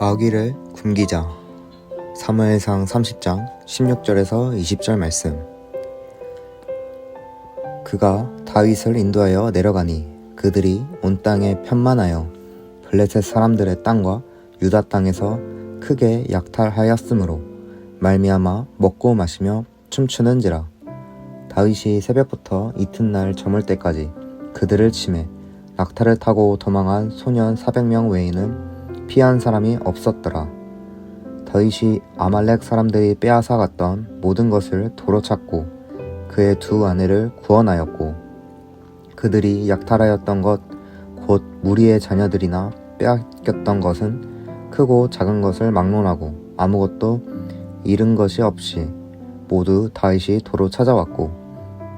마귀를 굶기자. 사무엘상 30장 16절에서 20절 말씀. 그가 다윗을 인도하여 내려가니 그들이 온 땅에 편만하여 블레셋 사람들의 땅과 유다 땅에서 크게 약탈하였으므로 말미암아 먹고 마시며 춤추는지라. 다윗이 새벽부터 이튿날 저물 때까지 그들을 치매 낙타를 타고 도망한 소년 400명 외에는 피한 사람이 없었더라. 다윗이 아말렉 사람들이 빼앗아 갔던 모든 것을 도로 찾고 그의 두 아내를 구원하였고 그들이 약탈하였던 것 곧 무리의 자녀들이나 빼앗겼던 것은 크고 작은 것을 막론하고 아무것도 잃은 것이 없이 모두 다윗이 도로 찾아왔고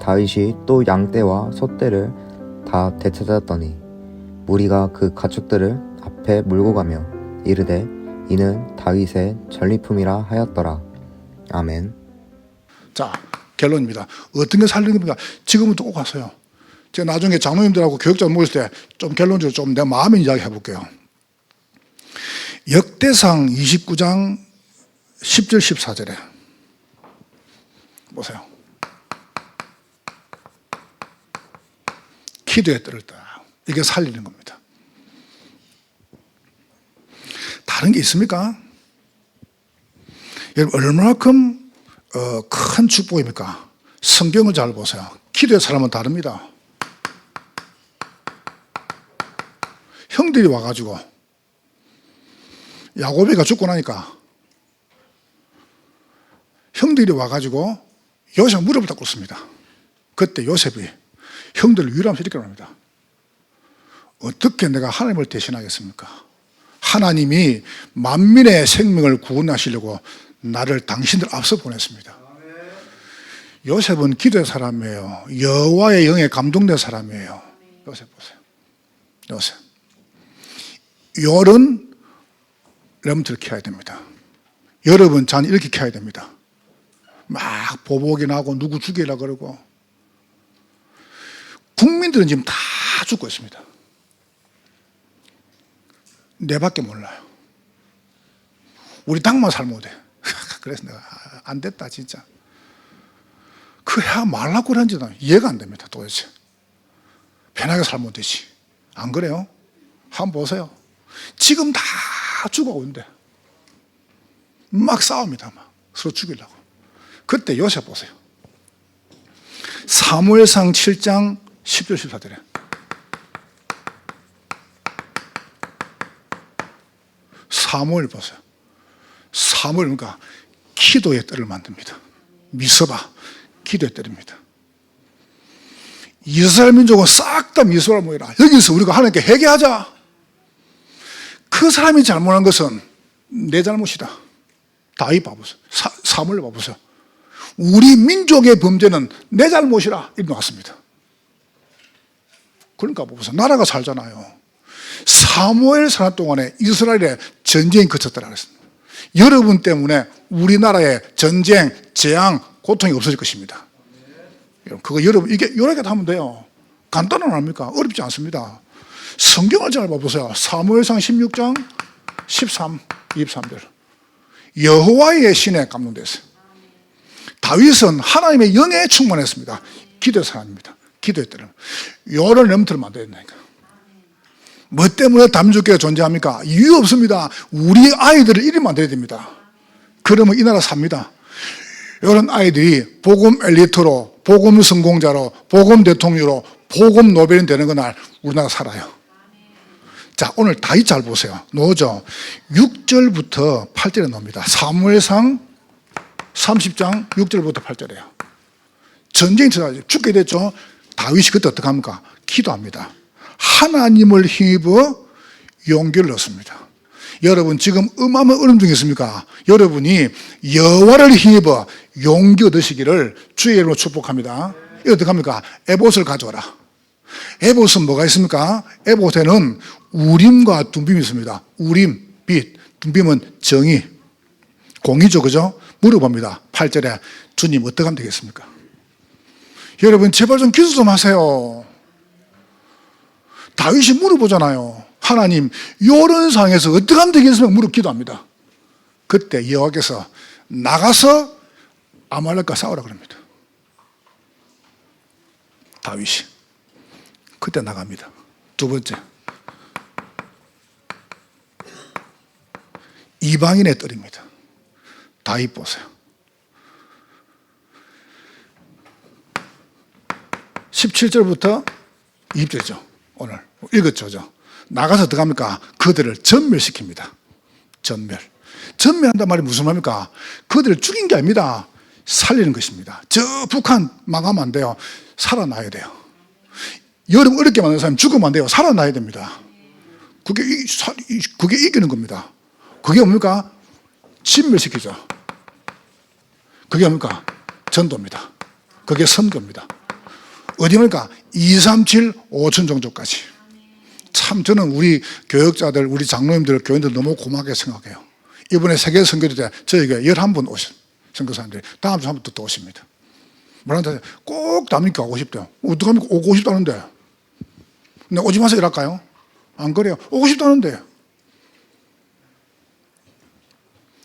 다윗이 또 양떼와 소떼를 다 되찾았더니 무리가 그 가축들을 앞에 몰고 가며 이르되 이는 다윗의 전리품이라 하였더라. 아멘. 자, 결론입니다. 어떤 게 살리는 겁니까? 지금부터 꼭 하세요. 제가 나중에 장로님들하고 교육자 모였을 때좀 결론적으로 좀 내 마음의 이야기 해볼게요. 역대상 29장 10절 14절에 보세요. 기도에 떨었다. 이게 살리는 겁니다. 다른 게 있습니까? 여러분 얼마만큼 어, 큰 축복입니까? 성경을 잘 보세요. 기도의 사람은 다릅니다. 형들이 와가지고 야고비가 죽고 나니까 형들이 와가지고 요셉 무릎을 딱 꿇습니다. 그때 요셉이 형들을 위로하면서 이렇게 말합니다. 어떻게 내가 하나님을 대신하겠습니까? 하나님이 만민의 생명을 구원하시려고 나를 당신들 앞서 보냈습니다. 요셉은 기도의 사람이에요. 여호와의 영에 감동된 사람이에요. 요셉 보세요. 요셉. 열은 렘트를 키워야 됩니다. 여러분 잔 이렇게 키워야 됩니다. 막 보복이 나고 누구 죽이라 그러고 국민들은 지금 다 죽고 있습니다. 내밖에 몰라요. 우리 당만 살면 돼. 그래서 내가 아, 안 됐다 진짜. 그 해야 말라고 그런지 는 이해가 안 됩니다 도대체. 편하게 살면 되지. 안 그래요? 한번 보세요. 지금 다 죽어오는데 막 싸웁니다. 막 서로 죽이려고. 그때 요셉 보세요. 사무엘상 7장 10절 14절에 사무엘 보세요. 사무엘 그러니까 기도의 뜰을 만듭니다. 미서바 기도의 뜰입니다. 이스라엘 민족은 싹 다 미소를 모이라. 여기서 우리가 하나님께 회개하자. 그 사람이 잘못한 것은 내 잘못이다. 다윗 봐보세요. 사, 사무엘 봐보세요. 우리 민족의 범죄는 내 잘못이라 이렇게 나왔습니다. 그러니까 보세요. 나라가 살잖아요. 사무엘 산하 동안에 이스라엘에 전쟁이 그쳤더라 그랬습니다. 여러분 때문에 우리나라에 전쟁, 재앙, 고통이 없어질 것입니다. 그거 여러분 이게 이렇게 하면 돼요. 간단한 아닙니까? 어렵지 않습니다. 성경을 잘 봐보세요. 사무엘상 16장 13, 23절. 여호와의 신에 감동됐어요. 다윗은 하나님의 영에 충만했습니다. 기도 사람입니다. 기도했더라. 요를 안 된다니까. 뭐 때문에 담주교가 존재합니까? 이유 없습니다. 우리 아이들을 이리 만들어야 됩니다. 그러면 이 나라 삽니다. 이런 아이들이 복음 엘리트로, 복음 성공자로, 복음 대통령으로, 복음 노벨이 되는 그날 우리나라 살아요. 자, 오늘 다윗 잘 보세요. 노죠. 6절부터 8절에 나옵니다. 사무엘상 30장 6절부터 8절이에요. 전쟁이 터져 죽게 됐죠. 다윗이 그때 어떻게 합니까? 기도합니다. 하나님을 힘입어 용기를 얻습니다. 여러분 지금 음하면 어려움 중에 있습니까? 여러분이 여호와를 힘입어 용기 얻으시기를 주의 이름으로 축복합니다. 이거 어떻게 합니까? 에봇을 가져와라. 에봇은 뭐가 있습니까? 에봇에는 우림과 둠빔이 있습니다. 우림, 빛, 둠빔은 정의, 공의죠, 그죠? 물어봅니다. 8절에 주님 어떻게 하면 되겠습니까? 여러분 제발 좀 기도 좀 하세요. 다윗이 물어보잖아요. 하나님, 요런 상에서 어떻게 하면 되겠습니까? 물어 기도합니다. 그때 여호와께서 나가서 아말렉과 싸우라 그럽니다. 다윗이 그때 나갑니다. 두 번째 이방인의 뜰입니다. 다윗 보세요. 17절부터 20절이죠. 오늘 읽었죠. 저. 나가서 합니까? 그들을 전멸시킵니다. 전멸. 전멸한단 말이 무슨 말입니까? 그들을 죽인 게 아닙니다. 살리는 것입니다. 저 북한 망하면 안 돼요. 살아나야 돼요. 여름 어렵게 만든 사람 죽으면 안 돼요. 살아나야 됩니다. 그게, 이- 사- 이- 그게 이기는 겁니다. 그게 뭡니까? 진멸시키죠. 그게 뭡니까? 전도입니다. 그게 선거입니다. 어디입니까? 2, 3, 7, 5천 종족까지. 참 저는 우리 교역자들, 우리 장로님들, 교인들 너무 고맙게 생각해요. 이번에 세계 선교대 때 저희가 11분 오신 선교사님들이 다음 주 한번또 오십니다. 뭐라는데 꼭 남니까 오고 싶대요. 어떡합니까? 오고 싶다는데. 근데 오지 마세요 이랄까요? 안 그래요. 오고 싶다는데.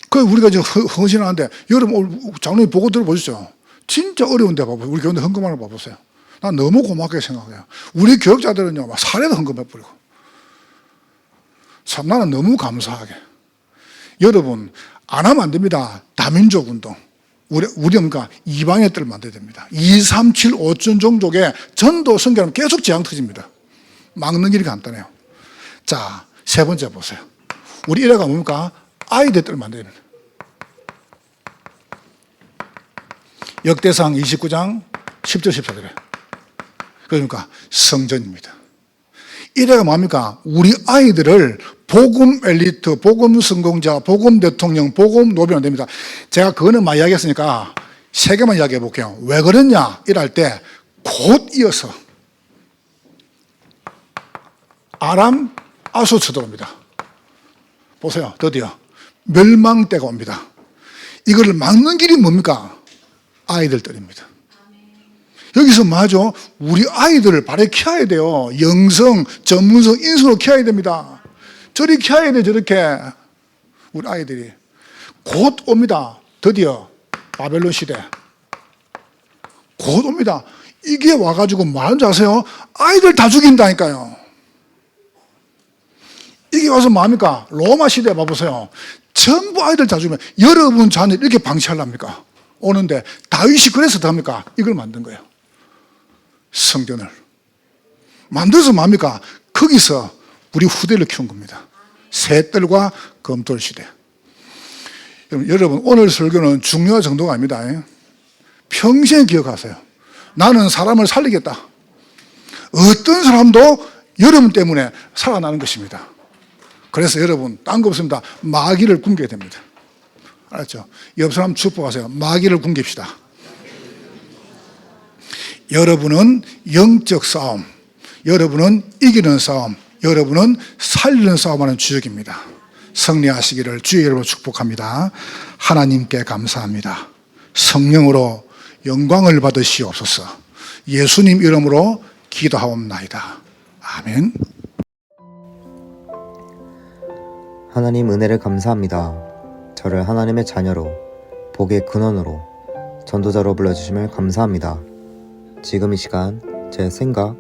그 우리가 허- 헌신하는데 여러분 장로님 보고 들어보시죠. 진짜 어려운데 봐보세요. 우리 교인들 헌금하는 거 봐보세요. 난 너무 고맙게 생각해요. 우리 교육자들은요, 막 사례도 헌금해버리고. 참 나는 너무 감사하게. 여러분, 안 하면 안 됩니다. 다민족 운동. 우리, 우리 뭔가 이방의 뜰을 만들어야 됩니다. 2, 3, 7, 5천 종족의 전도 선교하면 계속 재앙 터집니다. 막는 길이 간단해요. 자, 세 번째 보세요. 우리 일화가 뭡니까? 아이들 뜰을 만들어야 됩니다. 역대상 29장 10절 14절에. 그러니까 성전입니다. 이래가 뭡니까? 우리 아이들을 복음 엘리트, 복음 성공자, 복음 대통령, 복음 안 됩니다. 제가 그거는 많이 이야기했으니까 세 개만 이야기해 볼게요. 왜 그랬냐? 이럴 때 곧 이어서 아람 아수 쳐들어옵니다. 보세요. 드디어 멸망 때가 옵니다. 이거를 막는 길이 뭡니까? 아이들들입니다. 여기서 맞아. 우리 아이들을 바로 키워야 돼요. 영성, 전문성, 인성으로 키워야 됩니다. 저리 키워야 돼, 저렇게. 우리 아이들이. 곧 옵니다. 드디어 바벨론 시대. 곧 옵니다. 이게 와가지고 뭐하는지 아세요? 아이들 다 죽인다니까요. 이게 와서 뭐합니까? 로마 시대 봐보세요. 전부 아이들 다 죽이면 여러분 자녀 이렇게 방치하랍니까? 오는데 다윗이 그래서 더 합니까? 이걸 만든 거예요. 성전을. 만들어서 뭡니까? 거기서 우리 후대를 키운 겁니다. 새들과 검돌 시대. 여러분, 오늘 설교는 중요한 정도가 아닙니다. 평생 기억하세요. 나는 사람을 살리겠다. 어떤 사람도 여러분 때문에 살아나는 것입니다. 그래서 여러분, 딴 거 없습니다. 마귀를 굶겨야 됩니다. 알았죠? 옆 사람 축복하세요. 마귀를 굶깁시다. 여러분은 영적 싸움, 여러분은 이기는 싸움, 여러분은 살리는 싸움하는 주역입니다. 승리하시기를 주의 이름으로 축복합니다. 하나님께 감사합니다. 성령으로 영광을 받으시옵소서. 예수님 이름으로 기도하옵나이다. 아멘. 하나님 은혜를 감사합니다. 저를 하나님의 자녀로, 복의 근원으로, 전도자로 불러주심을 감사합니다. 지금 이 시간 제 생각,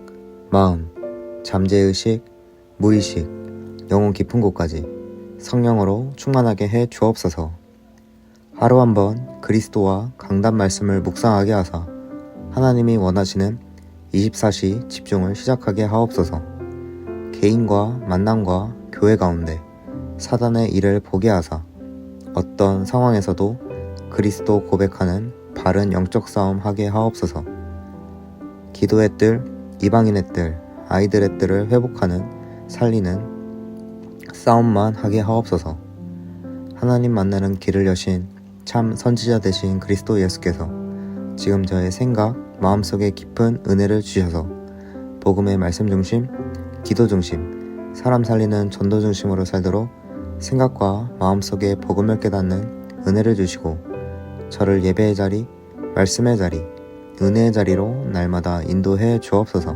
마음, 잠재의식, 무의식, 영혼 깊은 곳까지 성령으로 충만하게 해 주옵소서. 하루 한 번 그리스도와 강단 말씀을 묵상하게 하사 하나님이 원하시는 24시 집중을 시작하게 하옵소서. 개인과 만남과 교회 가운데 사단의 일을 보게 하사 어떤 상황에서도 그리스도 고백하는 바른 영적 싸움 하게 하옵소서. 기도의 뜰, 이방인의 뜰, 아이들의 뜰을 회복하는 살리는 싸움만 하게 하옵소서. 하나님 만나는 길을 여신 참 선지자 되신 그리스도 예수께서 지금 저의 생각, 마음속에 깊은 은혜를 주셔서 복음의 말씀 중심, 기도 중심, 사람 살리는 전도 중심으로 살도록 생각과 마음속에 복음을 깨닫는 은혜를 주시고 저를 예배의 자리, 말씀의 자리, 은혜의 자리로 날마다 인도해 주옵소서.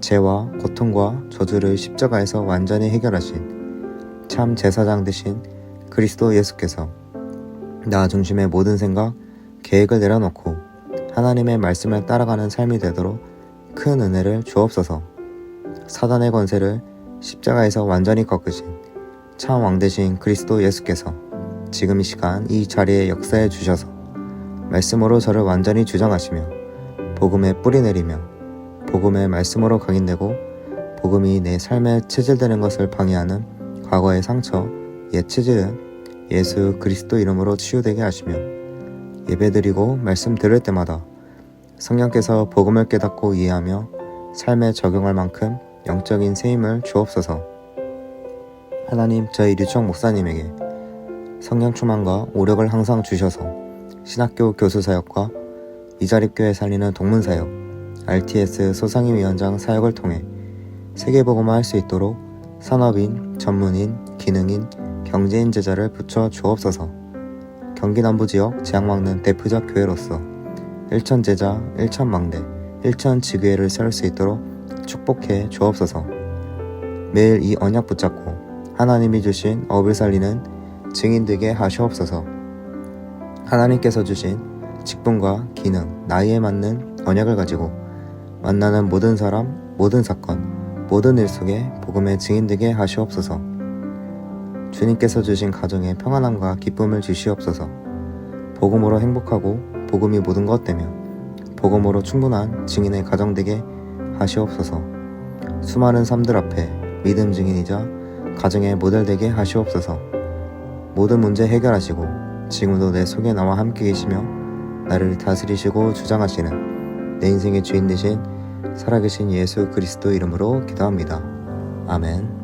죄와 고통과 저주를 십자가에서 완전히 해결하신 참 제사장 되신 그리스도 예수께서 나 중심의 모든 생각, 계획을 내려놓고 하나님의 말씀을 따라가는 삶이 되도록 큰 은혜를 주옵소서. 사단의 권세를 십자가에서 완전히 꺾으신 참 왕 되신 그리스도 예수께서 지금 이 시간 이 자리에 역사해 주셔서 말씀으로 저를 완전히 주장하시며 복음에 뿌리 내리며 복음의 말씀으로 각인되고 복음이 내 삶에 체질되는 것을 방해하는 과거의 상처, 옛 체질은 예수 그리스도 이름으로 치유되게 하시며 예배드리고 말씀 들을 때마다 성령께서 복음을 깨닫고 이해하며 삶에 적용할 만큼 영적인 세임을 주옵소서. 하나님 저희 류청 목사님에게 성령 충만과 오력을 항상 주셔서 신학교 교수 사역과 이자립교회 살리는 동문 사역, RTS 소상임 위원장 사역을 통해 세계복음화 할수 있도록 산업인, 전문인, 기능인, 경제인 제자를 붙여 주옵소서. 경기 남부 지역 막는 대표적 교회로서 일천 제자, 일천 망대, 일천 지교회를 세울 수 있도록 축복해 주옵소서. 매일 이 언약 붙잡고 하나님이 주신 업을 살리는 증인 되게 하시옵소서. 하나님께서 주신 직분과 기능, 나이에 맞는 언약을 가지고 만나는 모든 사람, 모든 사건, 모든 일 속에 복음의 증인 되게 하시옵소서. 주님께서 주신 가정에 평안함과 기쁨을 주시옵소서. 복음으로 행복하고 복음이 모든 것 되며 복음으로 충분한 증인의 가정 되게 하시옵소서. 수많은 삶들 앞에 믿음 증인이자 가정의 모델 되게 하시옵소서. 모든 문제 해결하시고 지금도 내 속에 나와 함께 계시며 나를 다스리시고 주장하시는 내 인생의 주인 되신 살아계신 예수 그리스도 이름으로 기도합니다. 아멘.